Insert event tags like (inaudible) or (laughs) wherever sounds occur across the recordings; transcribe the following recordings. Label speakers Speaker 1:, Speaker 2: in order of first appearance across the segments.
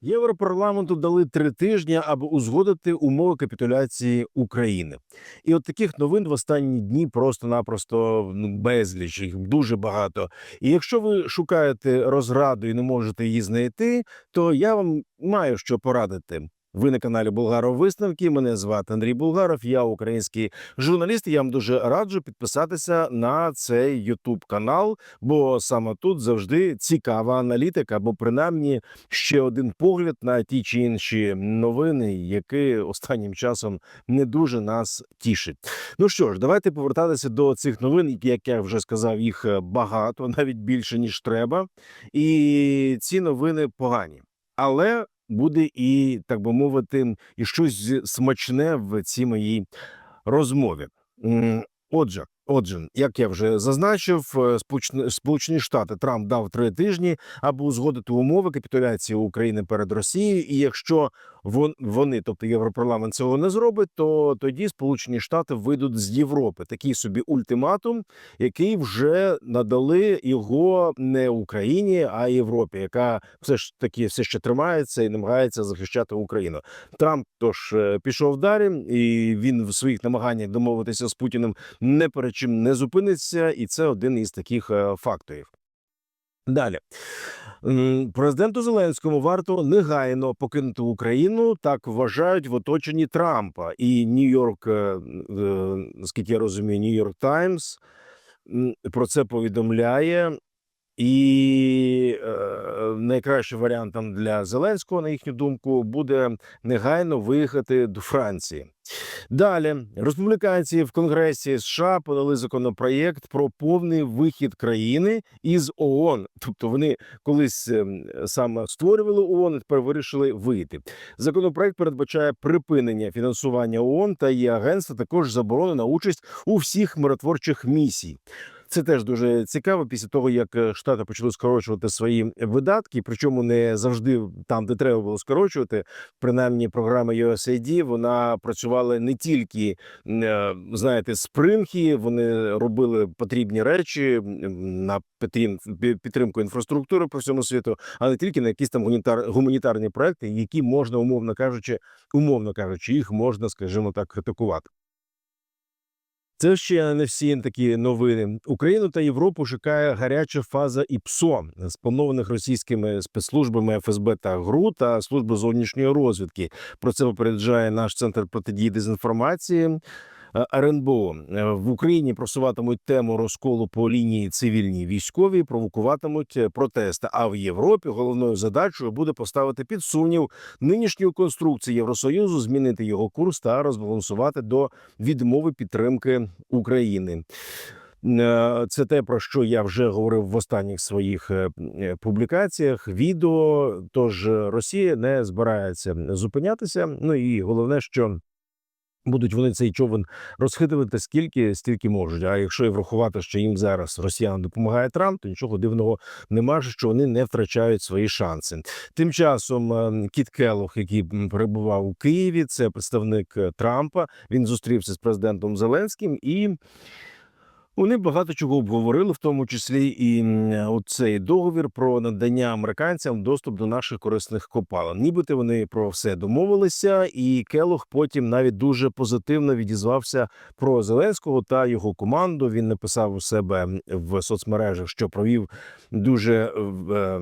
Speaker 1: Європарламенту дали три тижні, аби узгодити умови капітуляції України. І от таких новин в останні дні просто-напросто ну, безліч, їх дуже багато. І якщо ви шукаєте розраду і не можете її знайти, то я вам маю що порадити. Ви на каналі Булгаров Висновки. Мене звати Андрій Булгаров. Я український журналіст. Я вам дуже раджу підписатися на цей Ютуб канал, бо саме тут завжди цікава аналітика, або принаймні ще один погляд на ті чи інші новини, які останнім часом не дуже нас тішить. Ну що ж, давайте повертатися до цих новин, як я вже сказав, їх е, багато, (laughs) навіть більше ніж треба. І ці новини погані. Але буде і, так би мовити, і щось смачне в цій моїй розмові. Отже, отже, як я вже зазначив, е, Сполучені- Штати Трамп дав три тижні, аби узгодити умови капітуляції України перед Росією. І якщо вон- вони, тобто Європарламент, цього не зробить, то тоді Сполучені Штати вийдуть з Європи. Такий собі ультиматум, який вже надали його не Україні, а Європі, яка все ж таки все ще тримається і намагається захищати Україну. Трамп тож е, пішов далі, і він в своїх намаганнях домовитися з Путіним не перед чим не зупиниться, і це один із таких е, факторів. Далі президенту Зеленському варто негайно покинути Україну. Так вважають в оточенні Трампа і Нью-Йорк, е, е, наскільки я розумію, Нью-Йорк Таймс про це повідомляє. І е, найкращим варіантом для Зеленського, на їхню думку, буде негайно виїхати до Франції. Далі республіканці в Конгресі США подали законопроєкт про повний вихід країни із ООН. Тобто вони колись ем, саме створювали ООН, і тепер вирішили вийти. Законопроект передбачає припинення фінансування ООН та її агентства, також заборону на участь у всіх миротворчих місій. Це теж дуже цікаво після того, як е, штати почали скорочувати свої видатки, причому не завжди там, де треба було скорочувати. Принаймні, програма USAID, вона працювала не тільки е, знаєте, з примхи, вони робили потрібні речі на підтрим- підтримку інфраструктури по всьому світу, а не тільки на якісь там гуманітар, гуманітарні проекти, які можна, умовно кажучи, умовно кажучи, їх можна, скажімо так, атакувати. Це ще не всі такі новини. Україну та Європу чекає гаряча фаза ІПСО, спланованих російськими спецслужбами ФСБ та ГРУ та служби зовнішньої розвідки. Про це попереджає наш центр протидії дезінформації. Е, РНБО Е, в Україні просуватимуть тему розколу по лінії цивільній військовій, провокуватимуть е, протести. А в Європі головною задачею буде поставити під сумнів нинішню конструкцію Євросоюзу, змінити його курс та розбалансувати до відмови підтримки України. Це те, про що я вже говорив в останніх своїх публікаціях, відео. Тож Росія не збирається зупинятися. Ну і головне, що будуть вони цей човен розхитувати скільки, стільки можуть. А якщо врахувати, що їм зараз росіянам допомагає Трамп, то нічого дивного немає, що вони не втрачають свої шанси. Тим часом е, Кіт Келлог, який перебував у Києві, це представник е, Трампа. Він зустрівся з президентом Зеленським і. Вони багато чого обговорили, в тому числі і оцей договір про надання американцям доступ до наших корисних копалин. Нібито вони про все домовилися, і Келох потім навіть дуже позитивно відізвався про Зеленського та його команду. Він написав у себе в соцмережах, що провів дуже е, е,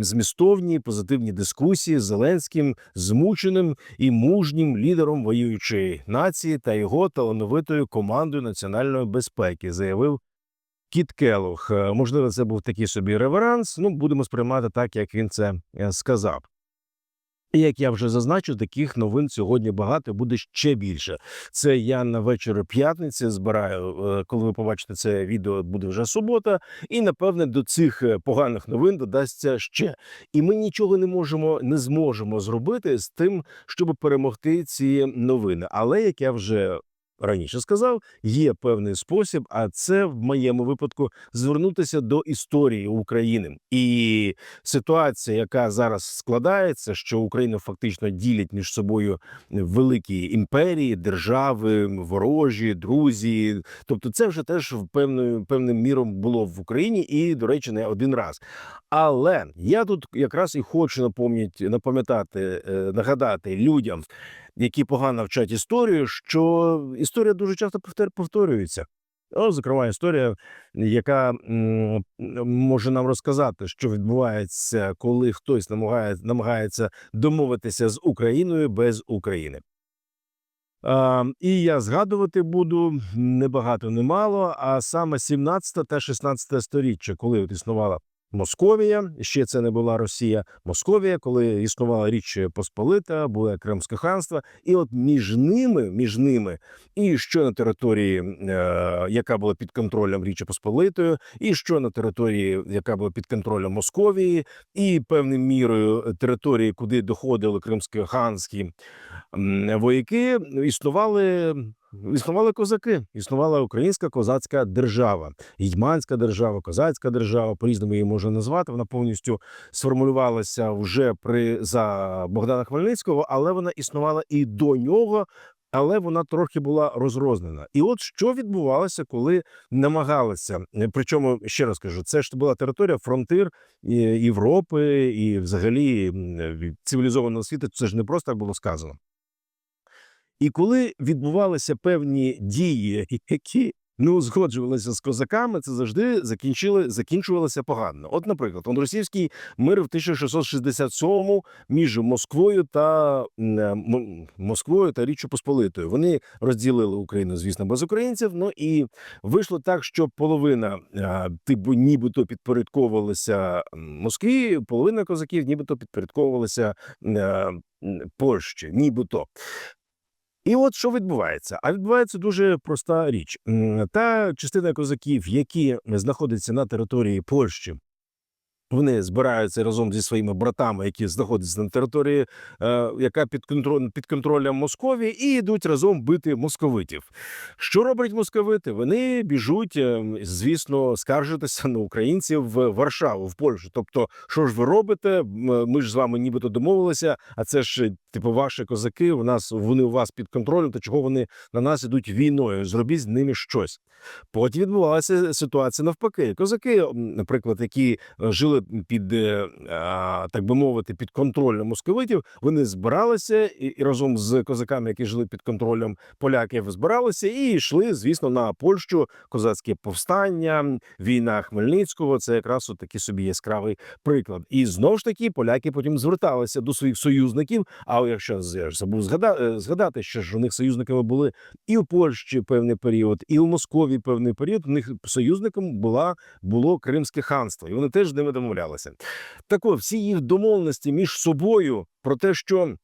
Speaker 1: змістовні позитивні дискусії з Зеленським, змученим і мужнім лідером воюючої нації та його талановитою командою національної безпеки, заявив Кіт Келох. Е, Можливо, це був такий собі реверанс. Ну, будемо сприймати так, як він це е, сказав. Як я вже зазначив, таких новин сьогодні багато буде ще більше. Це я на вечір п'ятниці збираю. е, Коли ви побачите це відео, буде вже субота, і напевне до цих поганих новин додасться ще. І ми нічого не можемо, не зможемо зробити з тим, щоб перемогти ці новини. Але як я вже раніше сказав, є певний спосіб, а це в моєму випадку звернутися до історії України. І ситуація, яка зараз складається, що Україну фактично ділять між собою великі імперії, держави, ворожі, друзі. Тобто, це вже теж певною певним міром було в Україні, і до речі, не один раз. Але я тут якраз і хочу напомнити, напам'ятати, е, нагадати людям, які погано вчать історію, що історія дуже часто повторюється. О, зокрема, історія, яка може нам розказати, що відбувається, коли хтось намагає, намагається домовитися з Україною без України. А, і я згадувати буду не багато, не а саме 17 та 16 сторіччя, коли от існувала Московія, ще це не була Росія, Московія, коли існувала Річ Посполита, було Кримське ханство, і от між ними, між ними, і що на території, е, яка була під контролем Річі Посполитою, і що на території, яка була під контролем Московії, і певною мірою території, куди доходили кримсько-ханські м, вояки, існували. Існували козаки, існувала українська козацька держава, гетьманська держава, козацька держава, по різному її можна назвати. Вона повністю сформулювалася вже при за Богдана Хмельницького, але вона існувала і до нього. Але вона трохи була розрознена. І от що відбувалося, коли намагалися. е, Причому ще раз кажу, це ж була територія фронтир е, Європи і взагалі цивілізованого світу. Це ж не просто так було сказано. І коли відбувалися певні дії, які не узгоджувалися з козаками, це завжди закінчили, закінчувалося погано. От, наприклад, російський мир в 1667-му між Москвою та е, Москвою та Річчю Посполитою. Вони розділили Україну, звісно, без українців. Ну і вийшло так, що половина е, типу нібито підпорядковувалася Москві, половина козаків нібито підпорядковувалася е, Польщі, нібито. І от що відбувається? А відбувається дуже проста річ. Та частина козаків, які знаходяться на території Польщі, вони збираються разом зі своїми братами, які знаходяться на території, е, яка під контролем під контролем Московії, і йдуть разом бити московитів. Що роблять московити? Вони біжуть, е, звісно, скаржитися на українців в Варшаву, в Польщу. Тобто, що ж ви робите? Ми ж з вами нібито домовилися, а це ж типу ваші козаки. У нас вони у вас під контролем. То чого вони на нас ідуть війною? Зробіть з ними щось. Потім відбувалася ситуація навпаки. Козаки, наприклад, які е, жили під е, так би мовити, під контролем московитів, вони збиралися і, разом з козаками, які жили під контролем поляків, збиралися і йшли, звісно, на Польщу. Козацьке повстання, війна Хмельницького. Це якраз от такий собі яскравий приклад. І знову ж таки поляки потім зверталися до своїх союзників. А якщо я ж забув згадати, згадати, що ж у них союзниками були і у Польщі певний період, і у Московії певний період. У них союзником була було Кримське ханство, і вони теж ними домовлялися. Так от, всі їх домовленості між собою про те, що.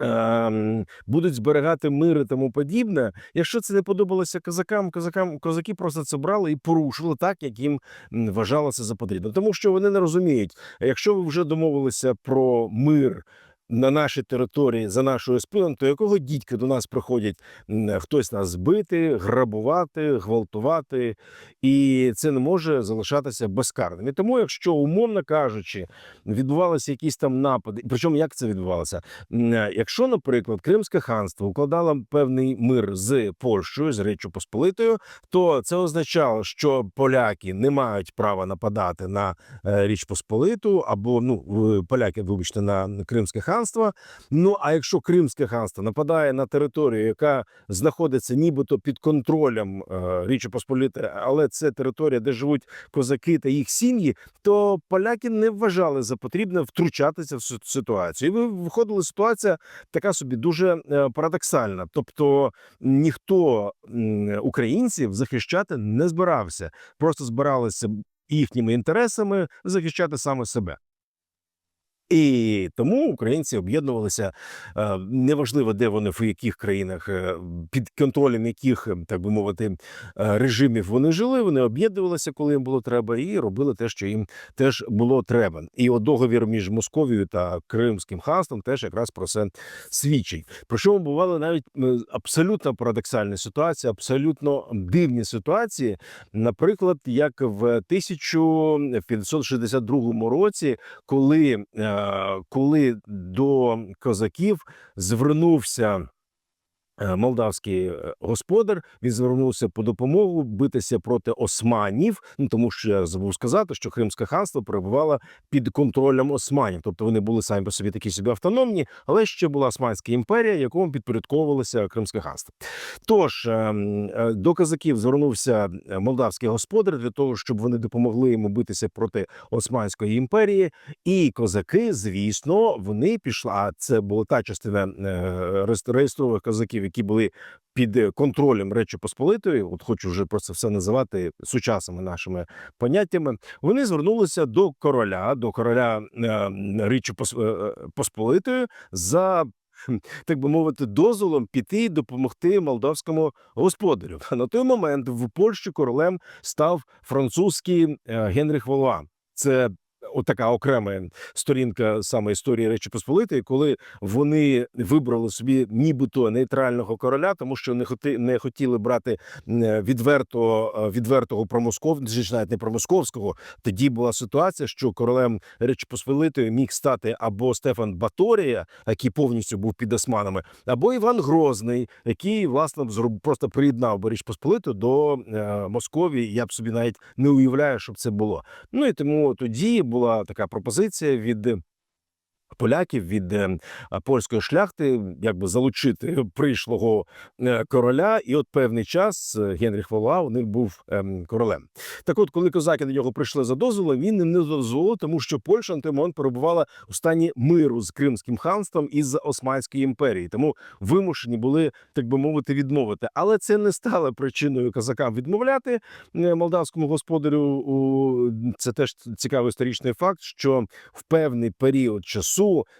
Speaker 1: ем, Будуть зберігати мир і тому подібне. Якщо це не подобалося козакам, козакам козаки просто це брали і порушили так, як їм вважалося за потрібно. Тому що вони не розуміють, якщо ви вже домовилися про мир на нашій території за нашою спиною, то якого дідька до нас приходять хтось нас збити, грабувати, гвалтувати, і це не може залишатися безкарним. І тому, якщо умовно кажучи, відбувалися якісь там напади, причому як це відбувалося? Якщо, наприклад, Кримське ханство укладало певний мир з Польщею, з Реччю Посполитою, то це означало, що поляки не мають права нападати на е, Річ Посполиту, або ну поляки, вибачте, на Кримське ханство. Ну а якщо Кримське ханство нападає на територію, яка знаходиться нібито під контролем е, Річі Посполитої, але це територія, де живуть козаки та їх сім'ї, то поляки не вважали за потрібне втручатися в ситуацію. І ви- виходила ситуація така собі дуже е, парадоксальна. Тобто ніхто українців захищати не збирався, просто збиралися їхніми інтересами захищати саме себе. І тому українці об'єднувалися е, неважливо, де вони в яких країнах, е, під контролем яких, е, так би мовити, е, режимів вони жили. Вони об'єднувалися, коли їм було треба, і робили те, що їм теж було треба. І от договір між Московією та Кримським ханством теж якраз про це свідчить. Про що бували навіть абсолютно парадоксальні ситуації, абсолютно дивні ситуації. Наприклад, як в 1562 році, коли, коли до козаків звернувся. Е, Молдавський е, господар він звернувся по допомогу битися проти османів. Ну тому що я забув сказати, що Кримське ханство перебувало під контролем османів, тобто вони були самі по собі такі собі автономні, але ще була Османська імперія, якому підпорядковувалося Кримське ханство. Тож е, до козаків звернувся молдавський господар для того, щоб вони допомогли йому битися проти Османської імперії. І козаки, звісно, вони пішли. А це була та частина реєстр- реєстрових козаків, які були під е, контролем Речі Посполитої. От хочу вже про це все називати сучасними нашими поняттями. Вони звернулися до короля, до короля е, Речі е, Посполитої за. Так би мовити, дозволом піти і допомогти молдавському господарю. (laughs) На той момент в Польщі королем став французький Генріх Волуа. Це отака окрема сторінка саме історії Речі Посполитої, коли вони вибрали собі нібито нейтрального короля, тому що не хоти, не хотіли брати відверто е, відвертого промосков, навіть не промосковського. Тоді була ситуація, що королем Речі Посполитої міг стати або Стефан Баторія, який повністю був під османами, або Іван Грозний, який власне просто приєднав би Річ Посполиту до е, Московії. Я б собі навіть не уявляю, щоб це було. Ну і тому тоді була така пропозиція від. Поляків від е, польської шляхти, якби залучити (laughs) прийшлого е, короля, і от певний час е, Генріх Волуа у них був ем, королем. Так, от, коли козаки до нього прийшли за дозволом, він не дозволив, тому що Польща момент перебувала у стані миру з Кримським ханством і з Османської імперії, тому вимушені були, так би мовити, відмовити. Але це не стало причиною козакам відмовляти молдавському господарю. Це теж цікавий історичний факт, що в певний період часу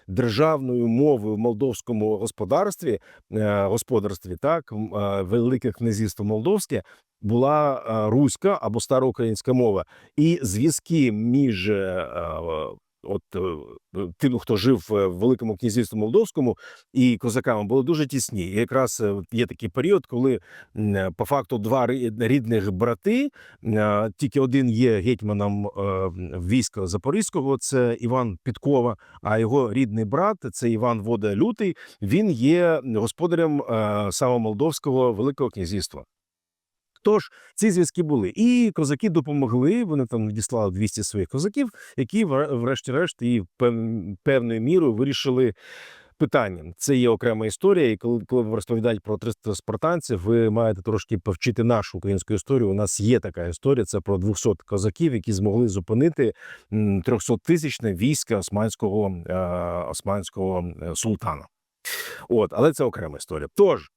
Speaker 1: державною мовою в молдовському господарстві е, господарстві, так е, Велике князівство Молдовське. Була е, руська або староукраїнська мова, і зв'язки між от е, тим, хто жив е, в Великому князівстві Молдовському і козаками, були дуже тісні. І якраз е, є такий період, коли е, по факту два рідних брати, е, тільки один є гетьманом е, війська Запорізького, це Іван Підкова. А його рідний брат, це Іван Вода Лютий, він є господарем е, саме Молдовського Великого князівства. Тож ці зв'язки були, і козаки допомогли. Вони там надіслали 200 своїх козаків, які вре- врешті-решт і певною мірою вирішили питання. Це є окрема історія. І коли, коли ви розповідаєте про 300 спартанців, ви маєте трошки повчити нашу українську історію. У нас є така історія. Це про 200 козаків, які змогли зупинити 300 тисячне військо османського, е, османського е, султана. От, але це окрема історія. Тож,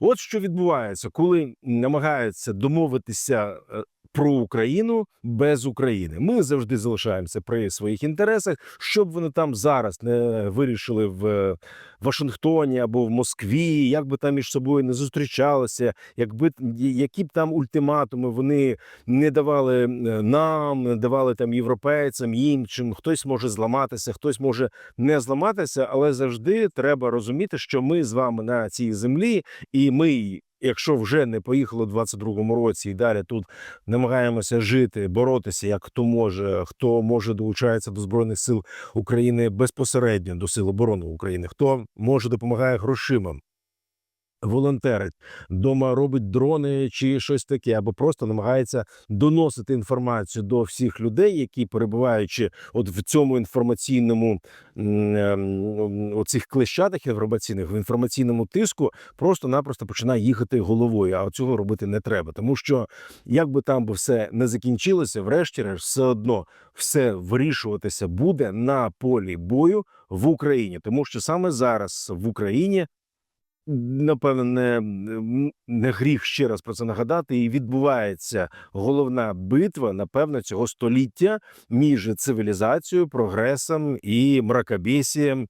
Speaker 1: от що відбувається, коли намагаються домовитися е, про Україну без України. Ми завжди залишаємося при своїх інтересах, щоб вони там зараз не вирішили в е, Вашингтоні або в Москві, як би там між собою не зустрічалися, якби які б там ультиматуми вони не давали е, нам, не давали там європейцям, іншим. Хтось може зламатися, хтось може не зламатися, але завжди треба розуміти, що ми з вами на цій землі, і ми, якщо вже не поїхало в 22-му році і далі тут намагаємося жити, боротися, як хто може, хто може долучається до збройних сил України безпосередньо до сил оборони України, хто може допомагає грошима. Волонтерить дома робить дрони чи щось таке, або просто намагається доносити інформацію до всіх людей, які перебуваючи от в цьому інформаційному м, ем, оцих клещатах інформаційних в інформаційному тиску, просто-напросто починає їхати головою. А цього робити не треба, тому що як би там би все не закінчилося, врешті-решт все одно все вирішуватися буде на полі бою в Україні, тому що саме зараз в Україні напевно, не, не гріх ще раз про це нагадати. І відбувається головна битва, напевно, цього століття між цивілізацією, прогресом і мракобесієм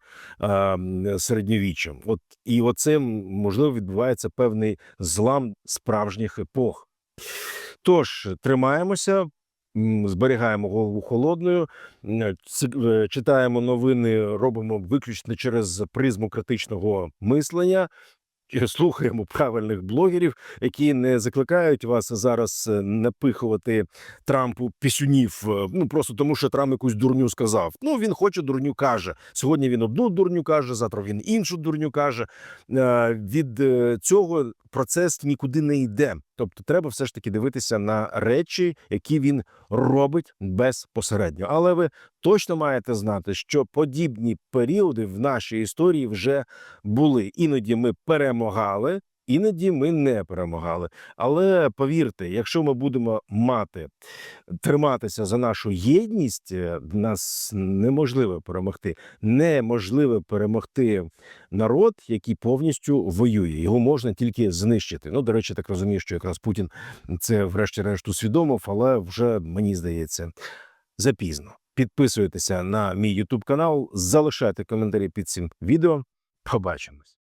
Speaker 1: середньовіччям. От і оце можливо відбувається певний злам справжніх епох. Тож тримаємося, зберігаємо голову холодною, е, читаємо новини, робимо виключно через призму критичного мислення. і Слухаємо правильних блогерів, які не закликають вас зараз е, напихувати Трампу пісюнів. е, Ну просто тому, що Трамп якусь дурню сказав. Ну він хоче дурню каже. Сьогодні він одну дурню каже, завтра він іншу дурню каже. Е, Від е, цього процес нікуди не йде. Тобто, треба все ж таки дивитися на речі, які він робить безпосередньо. Але ви точно маєте знати, що подібні періоди в нашій історії вже були. Іноді ми перемагали, іноді ми не перемагали. Але повірте, якщо ми будемо мати триматися за нашу єдність, е, нас неможливо перемогти. Неможливо перемогти народ, який повністю воює. Його можна тільки знищити. Ну, до речі, так розумію, що якраз Путін це, врешті-решт, усвідомив, але вже мені здається запізно. Підписуйтеся на мій Ютуб канал, залишайте коментарі під цим відео. Побачимось.